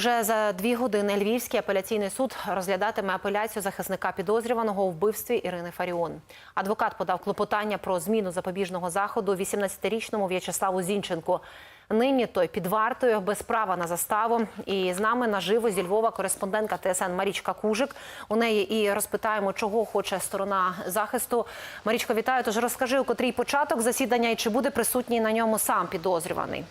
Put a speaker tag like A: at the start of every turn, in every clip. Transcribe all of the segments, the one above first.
A: Уже за дві години Львівський апеляційний суд розглядатиме апеляцію захисника підозрюваного у вбивстві Ірини Фаріон. Адвокат подав клопотання про зміну запобіжного заходу 18-річному В'ячеславу Зінченку. Нині той під вартою без права на заставу. І з нами наживо зі Львова кореспондентка ТСН Марічка Кужик. У неї і розпитаємо, чого хоче сторона захисту. Марічко, вітаю. Тож розкажи, у котрій початок засідання і чи буде присутній на ньому сам підозрюваний.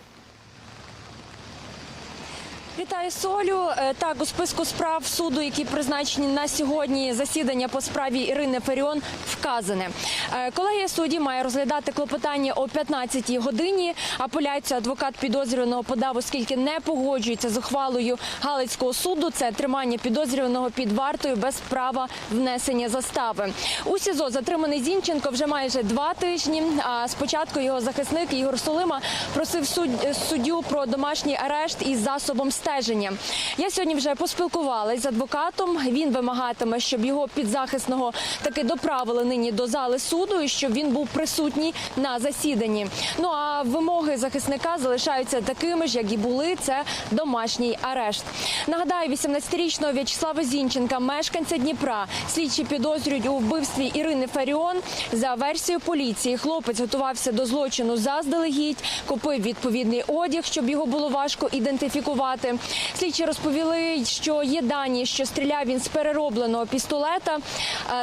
B: Вітаю Солю. Е, Так, у списку справ суду, які призначені на сьогодні засідання по справі Ірини Феріон, вказане. Е, Колегія судді має розглядати клопотання о 15-й годині. Апеляцію адвокат підозрюваного подав, оскільки не погоджується з ухвалою Галицького суду. Це тримання підозрюваного під вартою без права внесення застави. У СІЗО затриманий Зінченко вже майже два тижні. А спочатку його захисник Ігор Солима просив суд- суддю про домашній арешт із засобом стеження. Я сьогодні вже поспілкувалась з адвокатом. Він вимагатиме, щоб його підзахисного таки доправили нині до зали суду і щоб він був присутній на засіданні. Ну а вимоги захисника залишаються такими ж, як і були. Це домашній арешт. Нагадаю, 18-річного В'ячеслава Зінченка, мешканця Дніпра, слідчі підозрюють у вбивстві Ірини Фаріон. За версією поліції, хлопець готувався до злочину заздалегідь, купив відповідний одяг, щоб його було важко ідентифікувати. Слідчі розповіли, що є дані, що стріляв він з переробленого пістолета,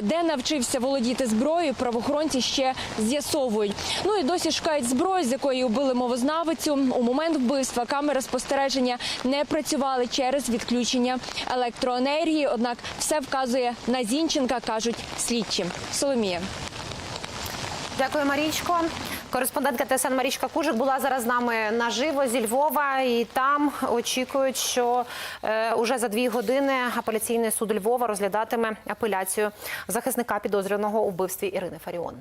B: де навчився володіти зброєю. Правоохоронці ще з'ясовують. Ну і досі шукають зброю, з якої убили мовознавицю. У момент вбивства камери спостереження не працювали через відключення електроенергії. Однак все вказує на Зінченка, кажуть слідчі. Соломія.
A: Дякую, Марічко. Кореспондентка ТСН Марічка Кужик була зараз з нами наживо зі Львова, і там очікують, що е, уже за дві години апеляційний суд Львова розглядатиме апеляцію захисника підозрюваного у вбивстві Ірини Фаріон.